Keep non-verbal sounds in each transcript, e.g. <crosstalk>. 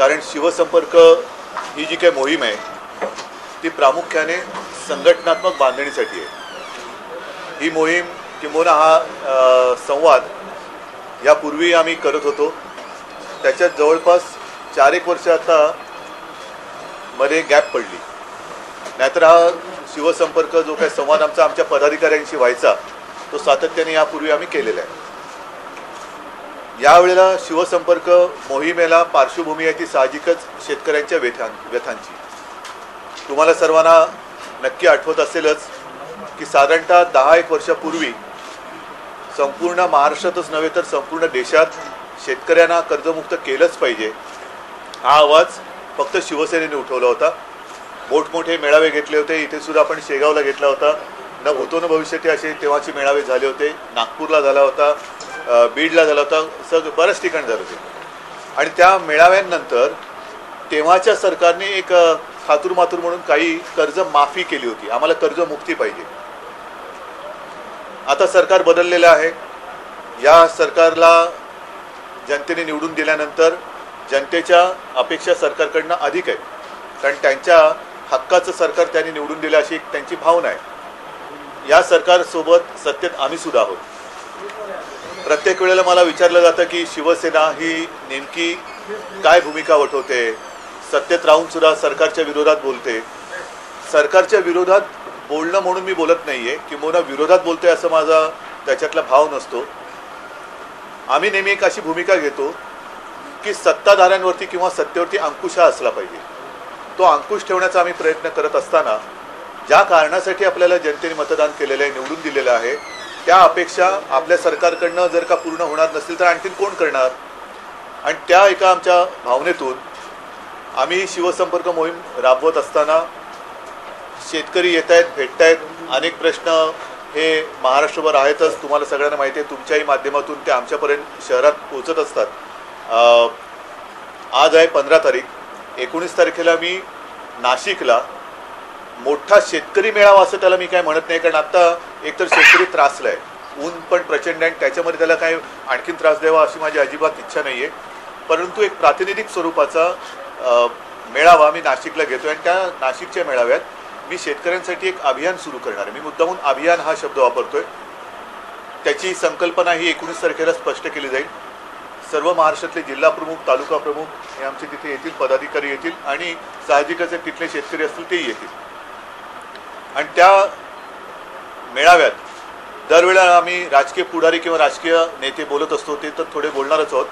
कारण शिवसंपर्क ही जी काही मोहीम आहे ती प्रामुख्याने संघटनात्मक बांधणीसाठी आहे. ही मोहीम किंबहुना हा संवाद यापूर्वी आम्ही करत होतो. त्याच्यात जवळपास चार एक वर्ष आता मध्ये गॅप पडली. नाहीतर हा शिवसंपर्क जो काही संवाद आमचा आमच्या पदाधिकाऱ्यांशी व्हायचा तो सातत्याने यापूर्वी आम्ही केलेला आहे. यावेळेला शिवसंपर्क मोहिमेला पार्श्वभूमी आहे ती साहजिकच शेतकऱ्यांच्या व्यथां व्यथांची. तुम्हाला सर्वांना नक्की आठवत असेलच की साधारणतः दहा एक वर्षापूर्वी संपूर्ण महाराष्ट्रातच नव्हे तर संपूर्ण देशात शेतकऱ्यांना कर्जमुक्त केलंच पाहिजे. हा आवाज फक्त शिवसेनेने उठवला होता. मोठमोठे मेळावे घेतले होते. इथे सुद्धा आपण शेगावला घेतला होता. न होतो न भविष्यती असे तेव्हाचे मेळावे झाले होते. नागपूरला झाला होता. बीडला झाला होता सग बऱ्याच ठिकाणी झालं होते. आणि त्या मेळाव्यांनंतर तेव्हाच्या सरकारने एक अ, म्हणून काही कर्ज माफी केली होती. आम्हाला कर्जमुक्ती पाहिजे. आता सरकार बदललेलं आहे. या सरकारला जनतेने निवडून दिल्यानंतर जनतेच्या अपेक्षा सरकारकडनं अधिक आहे कारण त्यांच्या हक्काचं सरकार त्यांनी निवडून दिलं अशी एक त्यांची भावना आहे. या सरकारसोबत सत्तेत आम्ही सुद्धा आहोत. प्रत्येक वेळेला मला विचारलं जातं की शिवसेना ही नेमकी काय भूमिका वठवते? सत्तेत राहून सुद्धा सरकारच्या विरोधात बोलते. सरकारच्या विरोधात बोलणं म्हणून मी बोलत नाहीये. किंवा विरोधात बोलते असं माझा त्याच्यातला भाव नसतो. आम्ही नेहमी एक अशी भूमिका घेतो की सत्ताधाऱ्यांवरती किंवा सत्तेवरती अंकुश हा असला पाहिजे. तो अंकुश ठेवण्याचा आम्ही प्रयत्न करत असताना ज्या कारणासाठी आपल्याला जनतेने मतदान केलेलं आहे निवडून दिलेलं आहे त्या अपेक्षा आपल्या सरकारकडनं जर का पूर्ण होणार नसतील तर आणखीन कोण करणार? आणि त्या एका आमच्या भावनेतून आम्ही शिवसंपर्क मोहीम राबवत असताना शेतकरी येत आहेत भेटत आहेत अनेक प्रश्न हे महाराष्ट्रभर आहेतच. तुम्हाला सगळ्यांना माहिती आहे तुमच्याही माध्यमातून ते आमच्यापर्यंत शहरात पोहोचत असतात. आज आहे पंधरा तारीख. एकोणीस तारखेला मी नाशिकला मोठा शेतकरी मेळावा असं त्याला मी काय म्हणत नाही कारण आता एकतर शेतकरी त्रासला आहे ऊन पण प्रचंड आहे आणि त्याच्यामध्ये त्याला काय आणखीन त्रास द्यावा अशी माझी अजिबात इच्छा नाही आहे परंतु एक प्रातिनिधिक स्वरूपाचा मेळावा मी नाशिकला घेतो आणि त्या नाशिकच्या मेळाव्यात मी शेतकऱ्यांसाठी एक अभियान सुरू करणार आहे. मी मुद्दामून अभियान हा शब्द वापरतोय. त्याची संकल्पना ही एकोणीस तारखेला स्पष्ट केली जाईल. सर्व महाराष्ट्रातले जिल्हा प्रमुख तालुका प्रमुख हे आमचे तिथे येतील पदाधिकारी येतील आणि साहजिकच तिथले शेतकरी असतील तेही येतील. आणि त्या मेळाव्यात दरवेळेला आम्ही राजकीय पुढारी किंवा राजकीय नेते बोलत असतो ते तर थोडे बोलणारच आहोत.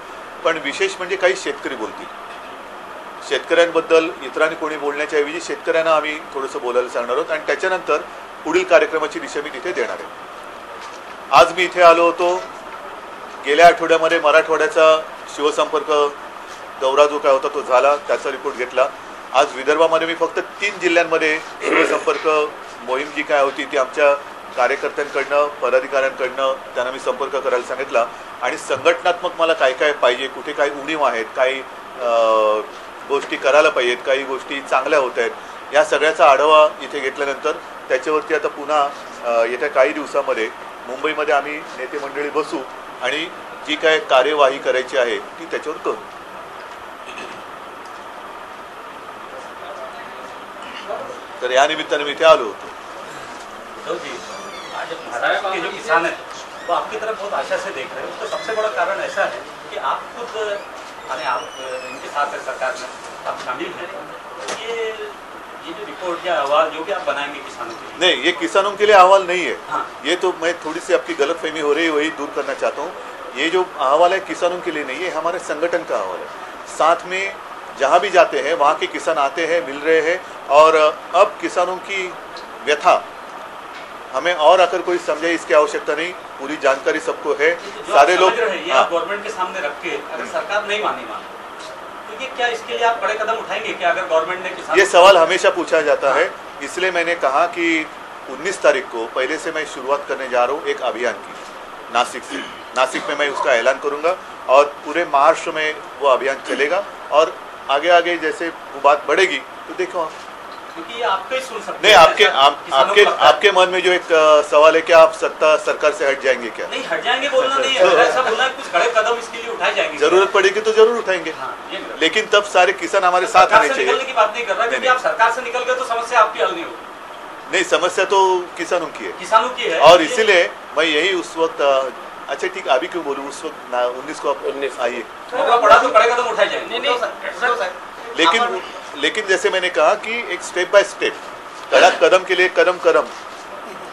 पण विशेष म्हणजे काही शेतकरी बोलतील. शेतकऱ्यांबद्दल इतरांनी कोणी बोलण्याच्या ऐवजी शेतकऱ्यांना आम्ही थोडंसं बोलायला सांगणार आहोत आणि त्याच्यानंतर पुढील कार्यक्रमाची दिशा मी तिथे देणार आहे. आज मी इथे आलो होतो. गेल्या आठवड्यामध्ये मराठवाड्याचा शिवसंपर्क दौरा जो काय होता तो झाला त्याचा रिपोर्ट घेतला. आज विदर्भामध्ये मी फक्त तीन जिल्ह्यांमध्ये शिवसंपर्क मोहीम जी काय होती ती आमच्या कार्यकर्त्यांकडनं पदाधिकाऱ्यांकडनं त्यांना मी संपर्क करायला सांगितला. आणि संघटनात्मक मला काय काय पाहिजे कुठे काही उणीव आहेत काही गोष्टी करायला पाहिजेत काही गोष्टी चांगल्या होत आहेत या सगळ्याचा आढावा इथे घेतल्यानंतर त्याच्यावरती आता पुन्हा येत्या काही दिवसामध्ये मुंबईमध्ये आम्ही नेते मंडळी बसू आणि जी काय कार्यवाही करायची आहे ती त्याच्यावर करू. तर या निमित्ताने मी इथे आलो होतो. उद्धव जी आज महाराष्ट्र के जो किसान हैं वो आपकी तरफ़ बहुत आशा से देख रहे हैं। उसका सबसे बड़ा कारण ऐसा है कि आप खुद यानी आप इनके साथ है सरकार में आप शामिल हैं। तो ये ये जो रिपोर्ट या अहवाल जो भी आप बनाएँगे किसानों के लिए। नहीं ये किसानों के लिए अहवाल नहीं है। हाँ। ये तो मैं थोड़ी सी आपकी गलतफहमी हो रही है वही दूर करना चाहता हूँ। ये जो अहवाल है किसानों के लिए नहीं है हमारे संगठन का अहवाल है। साथ में जहाँ भी जाते हैं वहाँ के किसान आते हैं मिल रहे हैं और अब किसानों की व्यथा हमें और आकर कोई समझे इसकी आवश्यकता नहीं पूरी जानकारी सबको है। सारे लोग रहे हैं गवर्नमेंट के सामने रख के अगर सरकार नहीं मानी मान तो ये क्या इसके लिए आप बड़े कदम उठाएँगे क्या अगर गवर्नमेंट ने किसान ये सवाल हमेशा पूछा जाता है इसलिए मैंने कहा कि 19 तारीख को पहले से मैं शुरुआत करने जा रहा हूँ एक अभियान की नासिक से। नासिक में मैं उसका ऐलान करूँगा और पूरे महाराष्ट्र में वो अभियान चलेगा और आगे आगे जैसे वो बात बढ़ेगी तो देखो क्योंकि आपको ही सुन सकते नहीं आपके आप, आपके। आपके मन में जो एक सवाल है कि आप सत्ता सरकार से हट जाएँगे क्या? नहीं हट जाएँगे बोलना नहीं है। मेरा ऐसा बोलना है कुछ कड़े कदम इसके लिए उठाए जाएँगे। ज़रूरत पड़ेगी तो ज़रूर उठाएँगे। हाँ लेकिन तब सारे किसान हमारे साथ आने चाहिए। निकलने की बात नहीं कर रहा नहीं, क्योंकि आप सरकार से निकल गए तो समस्या आपकी हल नहीं होगी। नहीं समस्या तो किसानों की है। किसानों की है। और इसीलिए मैं यही उस वक्त अच्छा ठीक अभी क्यों बोलूँ? उस वक्त उन्नीस को आप 19 आइए। पड़ा तो कड़े कदम उठाए जाएँगे। नहीं नहीं लेकिन लेकिन जैसे मैंने कहा कि एक स्टेप बाय स्टेप कड़ा कदम के लिए कदम कदम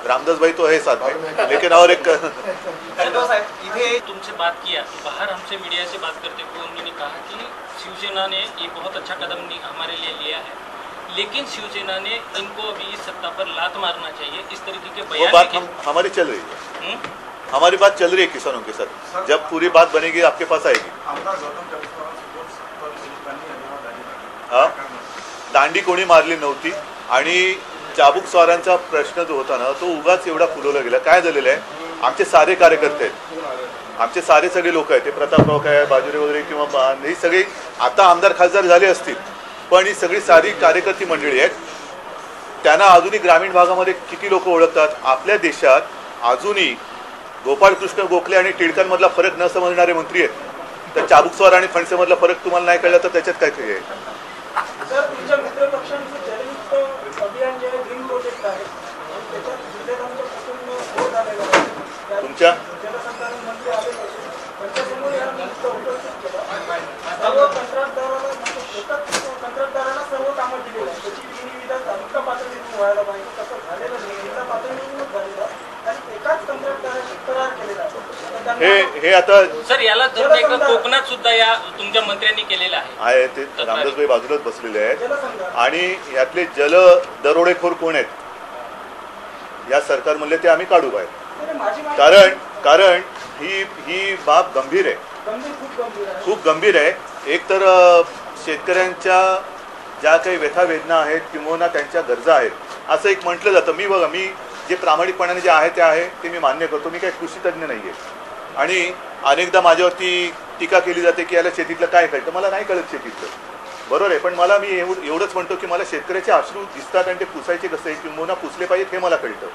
रामदास भाई तो है साथ में लेकिन और एक संतोष साहेब इथे तुमसे बात किया तो बाहर हमसे मीडिया से बात करते हुए उन्होंने कहा कि शिवसेना ने ये बहुत अच्छा कदम हमारे लिए लिया है लेकिन शिवसेना ने इनको अभी इस सत्ता पर लात मारना चाहिए इस तरीके के वो बयान बात हम हमारी चल रही है हम्म? हमारी बात चल रही है किसानों के साथ जब पूरी बात बनेगी आपके पास आएगी. हा? दांडी कोणी मारली नव्हती. आणि चाबूक स्वारांचा प्रश्न जो होता ना तो उगाच एवढा फुलवला गेला. काय झालेलं आहे? आमचे सारे कार्यकर्ते आहेत. आमचे सारे सगळे लोक आहेत. ते प्रतापराव काय बाजुरे वगैरे किंवा हे सगळे आता आमदार खासदार झाले असतील. पण ही सगळी सारी कार्यकर्ती मंडळी आहेत. त्यांना अजूनही ग्रामीण भागामध्ये किती लोक ओळखतात? आपल्या देशात अजूनही गोपाळकृष्ण गोखले आणि टिळकांमधला फरक न समजणारे मंत्री आहेत. तर चाबुकस्वार आणि फणसेमधला फरक तुम्हाला नाही कळला तर त्याच्यात काय काही आहे? सर तुमच्या मित्रपक्षांचं जलयुक्त अभियान जे आहे ग्रीन प्रोजेक्ट आहे त्याच्यात कुटुंब होत आलेलं आहे तुमच्या? जलसंधारण मंत्री आलेले होते त्यांच्यासमोर या मुद्दा उपस्थित केला. सर्व कंत्राटदाराला म्हणजे कंत्राटदाराला सर्व कामं दिलेली आहेत. त्याची विनिविदा तालुका पातळीवरून व्हायला पाहिजे. तसं झालेलं नाही. जिल्हा पातळीवरूनच झालेलं आहे. आणि एकाच कंत्राटदाराशी करार केलेला आहे. हे हे आता सर याला धरून एक कोकणात सुद्धा या तुमच्या मंत्र्यांनी केलेलं आहे. आहे ते रामदासभाई बाजूलाच बसलेले आहेत. आणि यातले जल दरोडेखोर कोण आहेत? या सरकारमधले ते आम्ही काढू बाहेर. माहिती कारण कारण ही ही बाब गंभीर आहे. खूप गंभीर आहे. खूप गंभीर आहे. एक तर शेतकऱ्यांच्या ज्या काही व्यथा वेदना आहेत किंवा त्यांच्या गरजा आहेत असं एक म्हटलं जातं. मी बघा मी जे प्रामाणिकपणाने जे आहे ते आहे ते मी मान्य करतो. मी काही कृषीतज्ञ नाही आहे आणि अनेकदा माझ्यावरती टीका केली जाते की याला शेतीतलं काय कळतं. मला नाही कळत शेतीतलं. बरोबर आहे पण मला मी एवढ एवढंच म्हणतो की मला शेतकऱ्याचे अश्रू दिसतात आणि ते पुसायचे कसं आहे किंबहुना पुसले पाहिजेत हे मला कळतं.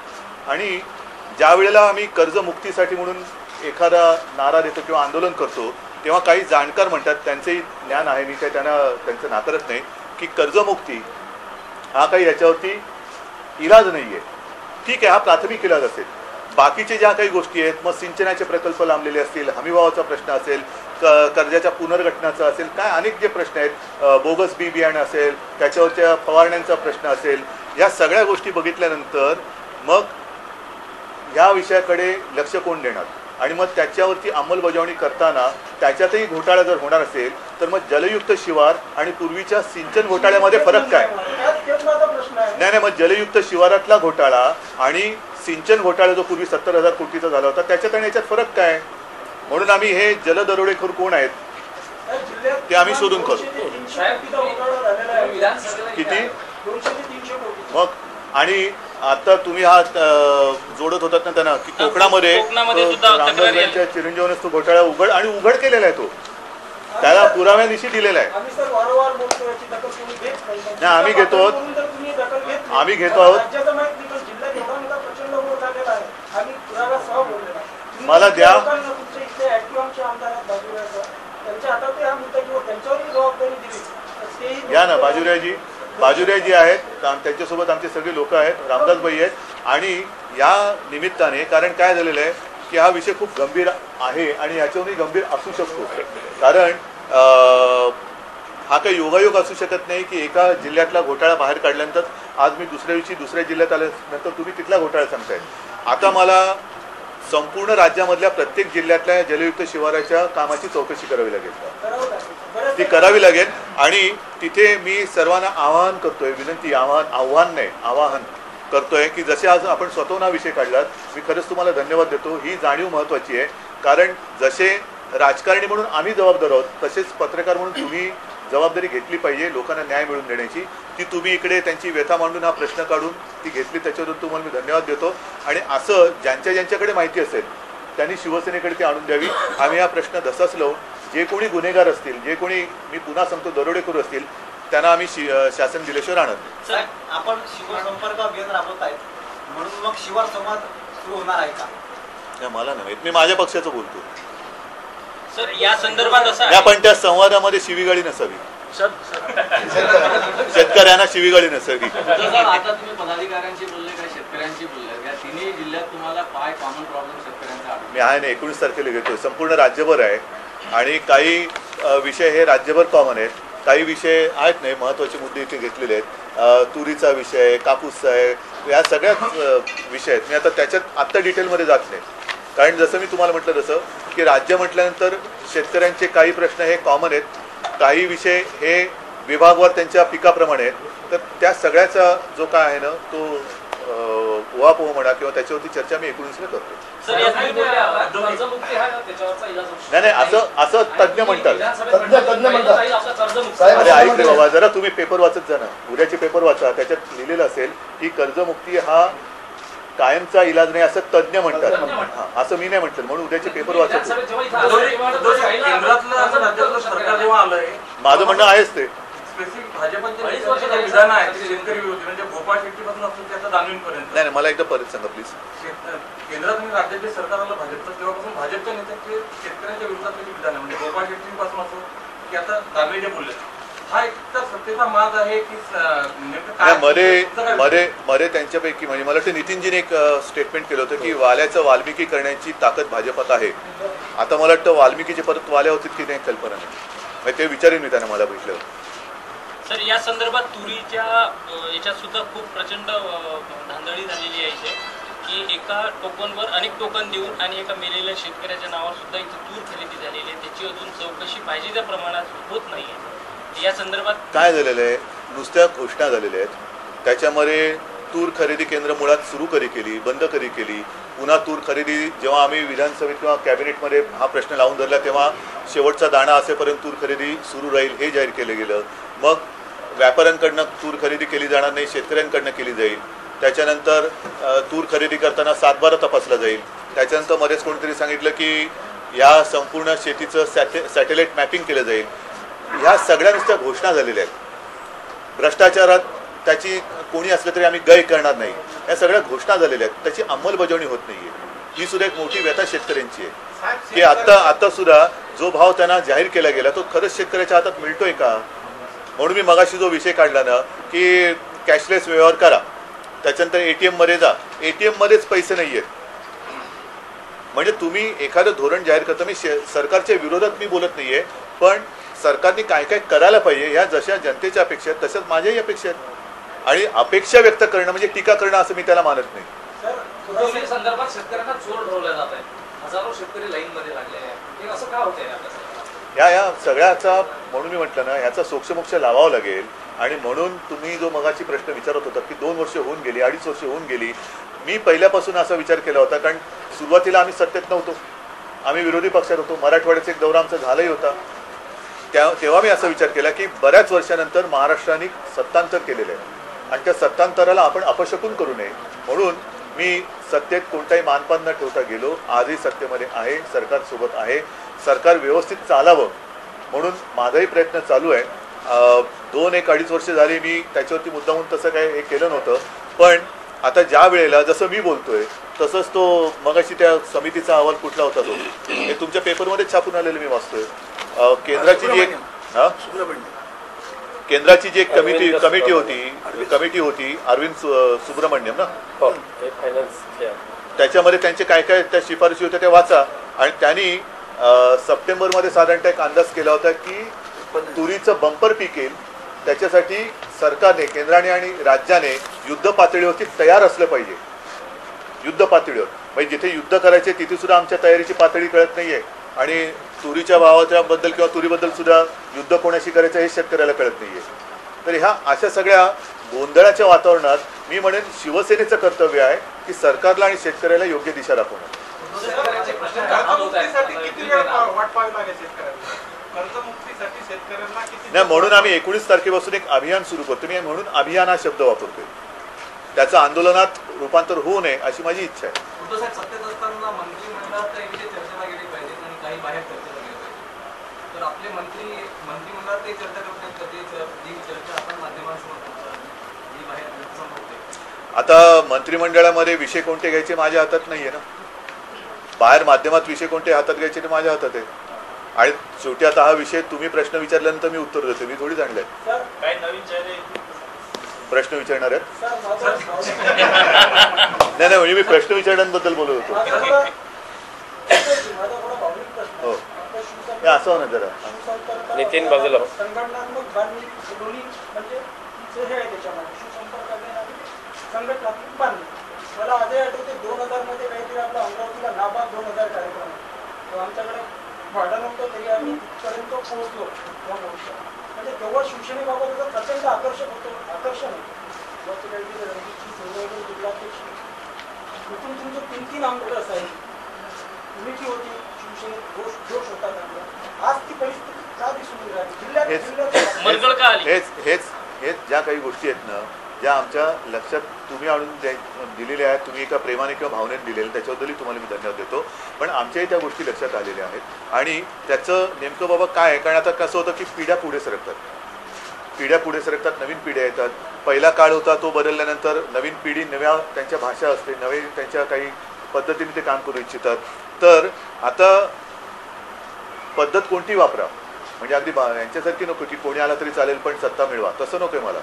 आणि ज्या वेळेला आम्ही कर्जमुक्तीसाठी म्हणून एखादा नारा देतो किंवा आंदोलन करतो तेव्हा काही जाणकार म्हणतात त्यांचंही ज्ञान आहे मी काही त्यांना त्यांचं नाकारत नाही की कर्जमुक्ती हा काही याच्यावरती इलाज नाही आहे ठीक आहे हा प्राथमिक इलाज असेल. बाकीचे ज्या काही गोष्टी आहेत मग सिंचनाचे प्रकल्प लांबलेले असतील हमीभावाचा प्रश्न असेल क कर्जाच्या पुनर्गठनाचा असेल काय अनेक जे प्रश्न आहेत बोगस बी बियाणं असेल त्याच्यावरच्या फवारण्यांचा प्रश्न असेल या सगळ्या गोष्टी बघितल्यानंतर मग ह्या विषयाकडे लक्ष कोण देणार? आणि मग त्याच्यावरती अंमलबजावणी करताना त्याच्यातही घोटाळा जर होणार असेल तर मग जलयुक्त शिवार आणि पूर्वीच्या सिंचन घोटाळ्यामध्ये फरक काय? नाही नाही मग जलयुक्त शिवारातला घोटाळा आणि सिंचन घोटाळा जो पूर्वी सत्तर हजार कोटीचा झाला होता त्याच्यात आणि याच्यात फरक काय म्हणून आम्ही हे जलदरोडेखोर कोण आहेत ते आम्ही शोधून करू. किती मग आणि आता तुम्ही हा जोडत होतात ना त्यांना की कोकणामध्ये कोकणामध्ये तो सुद्धा तक्रारी आली. रामदासांच्या चिरंजीवनच तो घोटाळा उघड आणि उघड केलेला आहे तो त्याला पुराव्यानिशी दिलेला आहे आम्ही घेत आहोत. आम्ही घेतो आहोत. तर तेही या ना बाजुरायजी बाजुरायजी आहेत. त्यांच्यासोबत आमचे सगळे लोक आहेत. रामदासबाई आहेत. आणि या निमित्ताने कारण काय झालेलं आहे की हा विषय खूप गंभीर आहे आणि याच्यावरही गंभीर असू शकतो. कारण हा काही योगायोग असू शकत नाही की एका जिल्ह्यातला घोटाळा बाहेर काढल्यानंतर आज मी दुसऱ्या दिवशी दुसऱ्या जिल्ह्यात आल्यानंतर तुम्ही तिथला घोटाळा सांगताय. आता मला संपूर्ण राज्यामधल्या प्रत्येक जिल्ह्यातल्या जलयुक्त शिवाराच्या कामाची चौकशी करावी लागेल. ती करावी लागेल आणि तिथे मी सर्वांना आवाहन करतोय विनंती आव्हान आव्हान नाही आवाहन करतोय की जसे आज आपण स्वतःहून हा विषय काढलात मी खरंच तुम्हाला धन्यवाद देतो. ही जाणीव महत्त्वाची आहे. कारण जसे राजकारणी म्हणून आम्ही जबाबदार आहोत तसेच पत्रकार म्हणून तुम्ही जबाबदारी घेतली पाहिजे लोकांना न्याय मिळवून देण्याची. ती तुम्ही इकडे त्यांची व्यथा मांडून हा प्रश्न काढून ती घेतली त्याच्याबद्दल तुम्हाला मी धन्यवाद देतो. आणि असं ज्यांच्या ज्यांच्याकडे माहिती असेल त्यांनी शिवसेनेकडे ती आणून द्यावी. आम्ही हा प्रश्न तसाच लावून जे कोणी गुन्हेगार असतील जे कोणी मी पुन्हा सांगतो दरोडेखोर असतील त्यांना आम्ही शासन दिल्याशिवाय राहणार साहेब आपण शिवसंपर्क अभियान राबवत आहेत. म्हणून मग शिवार संवाद सुरू होणार आहे का? मला माहीत मी माझ्या पक्षाचं बोलतो. सर या संदर्भात आहे पण त्या संवादामध्ये शिवीगाळी नसावी. शेतकऱ्यांना शिवीगाळी नसावी जसं आता तुम्ही पदाधिकाऱ्यांशी बोलले काय शेतकऱ्यांशी बोलले? या तिन्ही जिल्ह्यात तुम्हाला काय कॉमन प्रॉब्लेम शेतकऱ्यांचा मी आहे ना एकोणीस तारखेला घेतोय. संपूर्ण राज्यभर आहे. आणि काही विषय हे राज्यभर कॉमन आहेत. काही विषय आहेत नाही महत्त्वाचे मुद्दे इथे घेतलेले आहेत. तुरीचा विषय कापूसचा आहे या सगळ्याच विषय आहेत. मी आता त्याच्यात आत्ता डिटेलमध्ये जात नाही. कारण जसं मी तुम्हाला म्हटलं तसं की राज्य म्हटल्यानंतर शेतकऱ्यांचे काही प्रश्न हे कॉमन आहेत. काही विषय हे विभागवार त्यांच्या पिकाप्रमाणे आहेत. तर त्या सगळ्याचा जो काय आहे ना तो उहापोह म्हणा किंवा त्याच्यावरती चर्चा मी एकोणीसला करतो. हा. नाही नाही असं असं तज्ज्ञ म्हणतात. अरे ऐक रे बाबा जरा तुम्ही पेपर वाचत जा ना. उद्याचे पेपर वाचा त्याच्यात लिहिलेलं असेल की कर्जमुक्ती हा कायमचा इलाज नाही असं तज्ज्ञ म्हणतात. हा, असं मी नाही म्हटलं म्हणून उद्याचे पेपर वाचत केंद्रातलं राज्यातलं करू सरकार. जेव्हा आलंय माझं म्हणणं आहेच ते. स्पेसिफिक भाजपचे अडीच नेत्यांचे वर्ष जे झाली. विधान आहे ते. शेतकरी विरोधी म्हणजे भोपाळ शेट्टीपासून असतो त्याचा दानवींपर्यंत नाही नाही मला एकदा परत सांगा प्लीज शेत- केंद्रात आणि राज्यात जे सरकार आलं भाजपचं तेव्हापासून भाजपच्या नेत्यांचे शेतकऱ्यांच्या विरोधातले जे विधान आहे. म्हणजे गोपाळ शेट्टीपासून असो की आता दानवे जे बोलले. हा मरे मरे मरे त्यांच्यापैकी म्हणजे मला वाटतं नितीनजीने एक स्टेटमेंट केलं होतं की वाल्याचं वाल्मिकी करण्याची ताकद भाजपात आहे. आता मला वाटतं वाल्मिकीचे परत वाल्या होतील की नाही कल्पना नाही. म्हणजे ते विचारेन मी त्यांना मला भेटलं. सर या संदर्भात तुरीच्या याच्यात सुद्धा खूप प्रचंड धांदळी झालेली आहे की एका टोकनवर अनेक टोकन देऊन आणि एका मेलेल्या शेतकऱ्याच्या नावावर सुद्धा इथे तूर खरेदी झालेली आहे. त्याची अजून चौकशी पाहिजे त्या प्रमाणात होत नाही आहे या संदर्भात काय झालेलं आहे? नुसत्या घोषणा झालेल्या आहेत. त्याच्यामध्ये तूर खरेदी केंद्र मुळात सुरू करी केली बंद करी केली. पुन्हा तूर खरेदी जेव्हा आम्ही विधानसभेत किंवा कॅबिनेटमध्ये हा प्रश्न लावून धरला तेव्हा शेवटचा दाणा असेपर्यंत तूर खरेदी सुरू राहील हे जाहीर केलं गेलं. मग व्यापाऱ्यांकडनं तूर खरेदी केली जाणार नाही शेतकऱ्यांकडनं केली जाईल. त्याच्यानंतर तूर खरेदी करताना सातबारा तपासला जाईल. त्याच्यानंतर मध्येच कोणीतरी सांगितलं की या संपूर्ण शेतीचं सॅटे सॅटेलाईट मॅपिंग केलं जाईल. ह्या सगळ्या नुसत्या घोषणा झालेल्या आहेत. भ्रष्टाचारात त्याची कोणी असलं तरी आम्ही गय करणार नाही. या सगळ्या घोषणा झालेल्या आहेत. त्याची अंमलबजावणी होत नाहीये. ही सुद्धा एक मोठी व्यथा शेतकऱ्यांची आहे. की आता आता सुद्धा जो भाव त्यांना जाहीर केला गेला तो खरंच शेतकऱ्याच्या हातात मिळतोय का? म्हणून मी मगाशी जो विषय काढला ना की कॅशलेस व्यवहार करा. त्याच्यानंतर एटीएममध्ये जा. ए टी एममध्येच पैसे नाही आहेत म्हणजे तुम्ही एखादं धोरण जाहीर करता. मी शे- सरकारच्या विरोधात मी बोलत नाहीये पण सरकारने काय काय करायला पाहिजे ह्या जशा जनतेच्या अपेक्षा आहेत तशाच माझ्याही अपेक्षा आहेत. आणि अपेक्षा व्यक्त करणं म्हणजे टीका करणं असं मी त्याला मानत नाही. सर कृषी संदर्भात शेतकऱ्यांना चोर ढवल्या जात आहे हजारो शेतकरी लाईन मध्ये लागले आहे हे असं का होतंय आपल्या सरकारला? या या सगळ्याचा म्हणून मी म्हटलं ना ह्याचा सोक्षमोक्ष लावावं लागेल. आणि म्हणून तुम्ही जो मगाची प्रश्न विचारत होता की दोन वर्ष होऊन गेली अडीच वर्ष होऊन गेली मी पहिल्यापासून असा विचार केला होता कारण सुरुवातीला आम्ही सत्तेत नव्हतो. आम्ही विरोधी पक्षात होतो. मराठवाड्याचा एक दौरा आमचा झालाही होता. त्या तेव्हा मी असा विचार केला की बऱ्याच वर्षानंतर महाराष्ट्राने सत्तांतर केलेलं आहे. आणि त्या सत्तांतराला आपण अपशकून करू नये. म्हणून मी सत्तेत कोणताही मानपान न ठेवता गेलो. आजही सत्तेमध्ये आहे. सरकारसोबत आहे. सरकार व्यवस्थित चालावं. म्हणून माझाही प्रयत्न चालू आहे. दोन एक अडीच वर्ष झाली मी त्याच्यावरती मुद्दामून तसं काय हे केलं नव्हतं. पण आता ज्या वेळेला जसं मी बोलतोय तसंच तो मगाशी त्या समितीचा अहवाल कुठला होता तो? हे तुमच्या पेपरमध्ये छापून आलेलं मी वाचतोय. केंद्राची जी एक हा? केंद्राची जी एक कमिटी कमिटी होती. कमिटी होती अरविंद सु- सुब्रमण्यम ना? त्याच्यामध्ये त्यांचे काय काय त्या शिफारशी होत्या त्या वाचा. आणि त्यांनी अं, सप्टेंबरमध्ये साधारणतः एक अंदाज केला होता की तुरीचं बंपर पीक येईल त्याच्यासाठी सरकारने केंद्राने आणि राज्याने युद्ध पातळीवरती तयार असलं पाहिजे. युद्ध पातळीवर. म्हणजे जिथे युद्ध करायचे तिथे सुद्धा आमच्या तयारीची पातळी कळत नाहीये. आणि तुरीच्या भावाच्याबद्दल किंवा तुरीबद्दल सुद्धा युद्ध कोणाशी करायचं हे शेतकऱ्याला कळत नाहीये. तर ह्या अशा सगळ्या गोंधळाच्या वातावरणात मी म्हणेन शिवसेनेचं कर्तव्य आहे की सरकारला आणि शेतकऱ्याला योग्य दिशा दाखवणं. शेतकऱ्यांचे प्रश्न काय हाल होत आहेत? कर्जमुक्तीसाठी किती वेळ आता वाट पाहावी लागेल शेतकऱ्यांना? कर्जमुक्तीसाठी शेतकऱ्यांना किती नाही म्हणून आम्ही एकोणीस तारखेपासून एक अभियान सुरू करतो. मी म्हणून अभियान हा शब्द वापरतोय. त्याचं आंदोलनात रूपांतर होऊ नये अशी माझी इच्छा आहे. तर आपले मंत्री मंत्रिमंडळात ते चर्चा करत नाहीत का? ते जी चर्चा आपण माध्यमांसमोर करतो, जी बाहेर जनतेसमोर होते. आता मंत्रिमंडळामध्ये विषय कोणते घ्यायचे माझ्या हातात नाही आहे ना? बाहेर माध्यमात विषय कोणते हातात घ्यायचे ते माझ्या हातात आहे. आणि शेवटी आता हा विषय तुम्ही प्रश्न विचारल्यानंतर मी उत्तर देतो. मी थोडी चेहरे प्रश्न विचारणार आहेत? नाही नाही म्हणजे मी प्रश्न विचारण्याबद्दल बोलत होतो माझा थोडा माझा थोडा भावनिक प्रश्न हो. आहे. असं ना जरा. नितीन बाजूला. संघटनात्मक बांधणी हे दोन्ही म्हणजे हे आहे त्याच्यामध्ये. आणि संघटनात्मक बांधणी. मला आधी आठवते दोन हजारमध्ये काहीतरी आपला अमरावतीला नाबाद दोन हजार कार्यक्रम आहे. तो आमच्याकडे भाडं नव्हतं तरी आम्ही तिथपर्यंत पोहोचलो. त्या मोर्चा म्हणजे तेव्हा शिवसेनेबाबत प्रचंड आकर्षक होतं. आकर्षण होतं. वरती काहीतरी रणजितची सोनवणे जिल्हाध्यक्ष तिथून तुमचे तीन तीन आमदार असायचे. होती. शिवसेनेत जोश जोश होता त्यांचा आज ती परिस्थिती का दिसून येत आहे जिल्ह्यात हेच- जिल्ह्यात मनगळ का आली? हेच हेच हेच ज्या काही गोष्टी आहेत ना ज्या आमच्या लक्षात तुम्ही आणून द्याय- दिलेल्या आहेत तुम्ही एका प्रेमाने किंवा भावनेने दिलेल्या त्याच्याबद्दलही तुम्हाला मी धन्यवाद देतो. पण आमच्याही त्या गोष्टी लक्षात आलेल्या आहेत. आणि त्याचं नेमकं बाबा काय आहे? कारण आता कसं होतं की पिढ्या पुढे सरकतात. पिढ्या पुढे सरकतात नवीन पिढ्या येतात. पहिला काळ होता तो बदलल्यानंतर नवीन पिढी नव्या त्यांच्या भाषा असते नवे त्यांच्या काही पद्धतीने ते काम करू इच्छितात. तर आता पद्धत कोणती वापरा? म्हणजे अगदी बा- यांच्यासारखी नको की कोणी आला तरी चालेल पण सत्ता मिळवा. तसं नको आहे मला.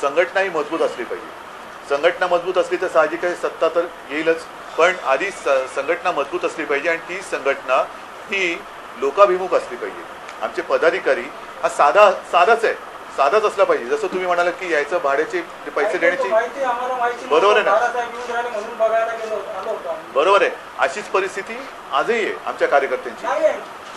संघटना ही मजबूत असली पाहिजे. संघटना मजबूत असली तर साहजिक आहे सत्ता तर येईलच. पण आधी स- संघटना मजबूत असली पाहिजे आणि ती संघटना ही लोकाभिमुख असली पाहिजे. आमचे पदाधिकारी हा साधा साधाच आहे. साधाच असला पाहिजे. जसं तुम्ही म्हणाला की यायचं भाड्याचे पैसे देण्याची बरोबर आहे ना? बरोबर आहे. अशीच परिस्थिती आजही आहे आमच्या कार्यकर्त्यांची.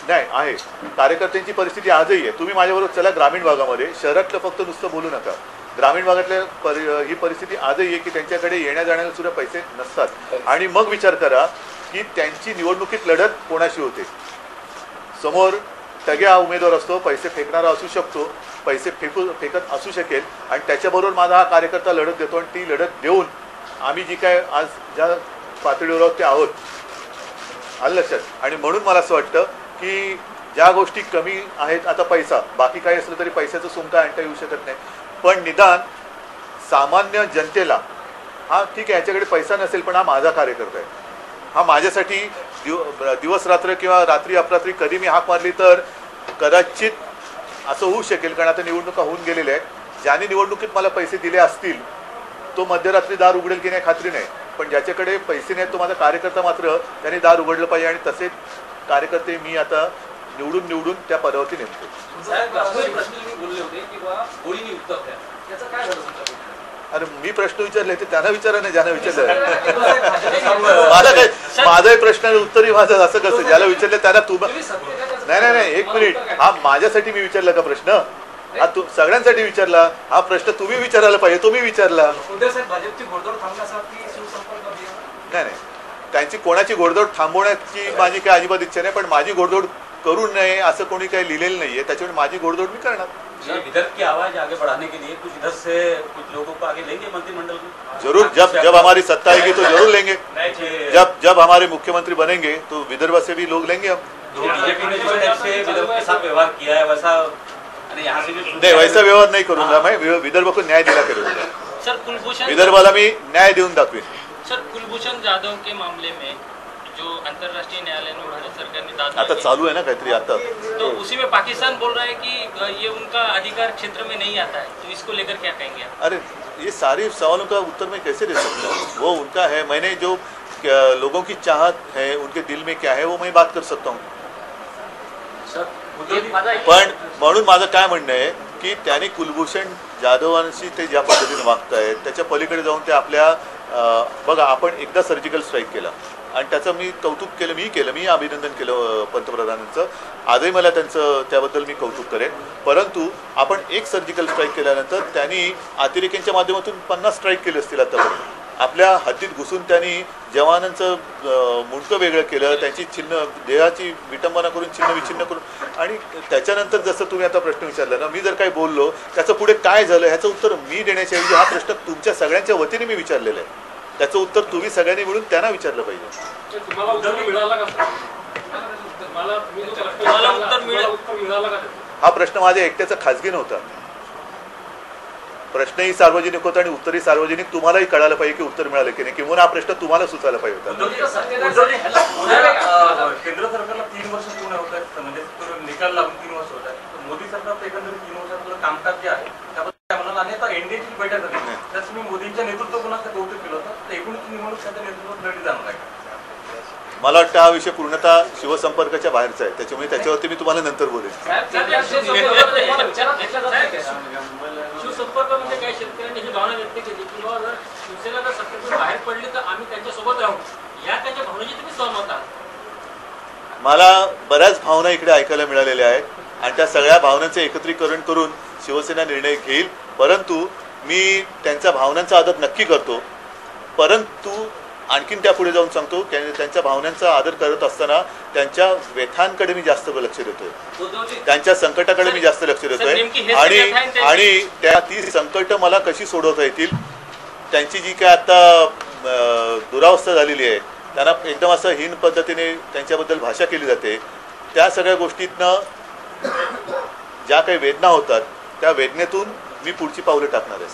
नाही आहे. कार्यकर्त्यांची परिस्थिती आजही आहे. तुम्ही माझ्याबरोबर चला ग्रामीण भागामध्ये. शहरातलं फक्त नुसतं बोलू नका. ग्रामीण भागातल्या परि ही परिस्थिती आजही आहे की त्यांच्याकडे येण्या जाण्याला सुद्धा पैसे नसतात. आणि मग विचार करा की त्यांची निवडणुकीत लढत कोणाशी होते? समोर टग्या उमेदवार असतो पैसे फेकणारा असू शकतो पैसे फेकू फेकत असू शकेल आणि त्याच्याबरोबर माझा हा कार्यकर्ता लढत देतो आणि ती लढत देऊन आम्ही जी काय आज ज्या पातळीवर आहोत ते आहोत. आलं लक्षात? आणि म्हणून मला असं वाटतं की ज्या गोष्टी कमी आहेत आता पैसा. बाकी काही असलं तरी पैशाचं सुमका आणता येऊ शकत नाही. पण निदान सामान्य जनतेला हा ठीक आहे याच्याकडे पैसा नसेल पण हा माझा कार्यकर्ता आहे. हा माझ्यासाठी दिव दिवस रात्र किंवा रात्री अपरात्री कधी मी हाक मारली तर कदाचित असं होऊ शकेल कारण आता निवडणुका होऊन गेलेल्या आहेत. ज्याने निवडणुकीत मला पैसे दिले असतील तो मध्यरात्री दार उघडेल की नाही खात्री नाही. पण ज्याच्याकडे पैसे नाहीत तो माझा कार्यकर्ता मात्र त्याने दार उघडलं पाहिजे आणि तसेच कार्यकर्ते मी आता निवडून निवडून त्या पदावरती नेमतो. अरे मी प्रश्न विचारले ते त्यांना विचारा नाही ज्यांना विचारलं. <laughs> माझा काय माझाही प्रश्न उत्तरही माझं असं कसं ज्याला विचारलं त्याला तू नाही नाही नाही एक मिनिट? हा माझ्यासाठी मी विचारला का प्रश्न? हा तू सगळ्यांसाठी विचारला. हा प्रश्न तुम्ही विचारायला पाहिजे तुम्ही विचारला. नाही नाही. त्यांची कोणाची घोडदौड थांबवण्याची माझी काही अजिबात इच्छा नाही पण माझी घोडदौड करू नये असं कोणी काही लिहिलेलं नाहीये त्याच्यामुळे माझी घोडदौड मी करणार. ये विदर्भ की आवाज़ आगे बढ़ाने के लिए कुछ इधर से कुछ लोगों को आगे लेंगे मंत्रिमंडल में ज़रूर जब जब हमारी सत्ता आएगी तो ज़रूर लेंगे। जब जब हमारे मुख्यमंत्री बनेंगे तो विदर्भ से भी लोग लेंगे हम। बीजेपी ने जिस टाइप से विदर्भ के साथ व्यवहार किया है वैसा अरे यहाँ से भी नहीं वैसा व्यवहार नहीं करूँगा मैं। विदर्भ को न्याय दिला करूँगा। सर कुलभूषण विदर्भाला मी न्याय देऊन दाखवीन सर कुलभूषण जाधव के मामले में जो अंतर्राष्ट्रीय न्यायालय में भारत सरकार ने दाद आता चालू आहे ना काहीतरी आता? तो उसी में पाकिस्तान बोल रहा है कि ये उनका अधिकार क्षेत्र में नहीं आता है तो इसको लेकर क्या कहेंगे आप? अरे ये सारे सवालों का उत्तर मैं कैसे दे सकता हूँ? वो उनका है मैंने जो लोगों की चाहत है उनके दिल में क्या है वो मैं बात कर सकता हूँ। पण म्हणून माझं काय म्हणणं आहे की त्यांनी कुलभूषण जाधवांशी ते ज्या पद्धतीने वागतायत त्याच्या पलीकडे जाऊन ते आपल्या बघा आपण एकदा सर्जिकल स्ट्राईक केला. आणि त्याचं मी कौतुक केलं मी केलं मी अभिनंदन केलं पंतप्रधानांचं. आजही मला त्यांचं त्याबद्दल मी कौतुक करेन. परंतु आपण एक सर्जिकल स्ट्राईक केल्यानंतर त्यांनी अतिरेक्यांच्या माध्यमातून पन्नास स्ट्राईक केले असतील आतापर्यंत. आपल्या हद्दीत घुसून त्यांनी जवानांचं मुंडकं वेगळं केलं त्यांची चिन्ह देहाची विटंबना करून छिन्न विछिन्न करून. आणि त्याच्यानंतर जसं तुम्ही आता प्रश्न विचारला ना मी जर काही बोललो त्याचं पुढे काय झालं ह्याचं उत्तर मी देण्याच्या ऐवजी हा प्रश्न तुमच्या सगळ्यांच्या वतीने मी विचारलेला आहे. त्याचं उत्तर तुम्ही सगळ्यांनी मिळून त्यांना विचारलं पाहिजे. हा प्रश्न माझ्या एकट्याचा खाजगी नव्हता. प्रश्नही सार्वजनिक होता आणि उत्तरही सार्वजनिक. तुम्हालाही कळायला पाहिजे की उत्तर मिळालं की नाही. किंवा हा प्रश्न तुम्हाला सुचायला पाहिजे होता. केंद्र सरकारला तीन वर्ष पूर्ण होत आहेत. म्हणजे तो निकाल लागून तीन वर्ष होत आहेत. तर मोदी सरकारचं एकंदरीत तीन वर्षातलं कामकाज जे आहे त्याबद्दल काय म्हणाल आणि आता एनडीएची बैठक झाली त्यात तुम्ही मोदींच्या नेतृत्व गुणाचं कौतुक केलं होतं तर एकूणच निवडणूक त्याच्या नेतृत्वात लढली जाणार आहे मला वाटतं हा विषय पूर्णतः शिवसंपर्काच्या बाहेरचा आहे. त्याच्यामुळे त्याच्यावरती मी तुम्हाला नंतर बोलेन? शिवसंपर्क म्हणजे काय? शेतकऱ्यांनी ही भावना व्यक्त केली की बाबा जर शिवसेना जर सत्तेतून बाहेर पडली तर आम्ही त्यांच्यासोबत राहू. या त्यांच्या भावनेची तुम्ही सहमत आहात. मला बऱ्याच भावना इकडे ऐकायला मिळालेल्या आहेत. आणि त्या सगळ्या भावनांचं एकत्रीकरण करून शिवसेना निर्णय घेईल. परंतु मी त्यांच्या भावनांचा आदर नक्की करतो. परंतु आणखीन त्या पुढे जाऊन सांगतो त्यांच्या भावनांचा आदर करत असताना त्यांच्या व्यथांकडे मी जास्त लक्ष देतोय. त्यांच्या संकटाकडे मी जास्त लक्ष देतोय. आणि. आणि त्या ती संकट मला कशी सोडवता येतील त्यांची जी काय आता दुरावस्था झालेली आहे त्यांना एकदम असं हीन पद्धतीने त्यांच्याबद्दल भाषा केली जाते. त्या सगळ्या गोष्टीतनं ज्या काही वेदना होतात त्या वेदनेतून मी पुढची पावलं टाकणार आहे.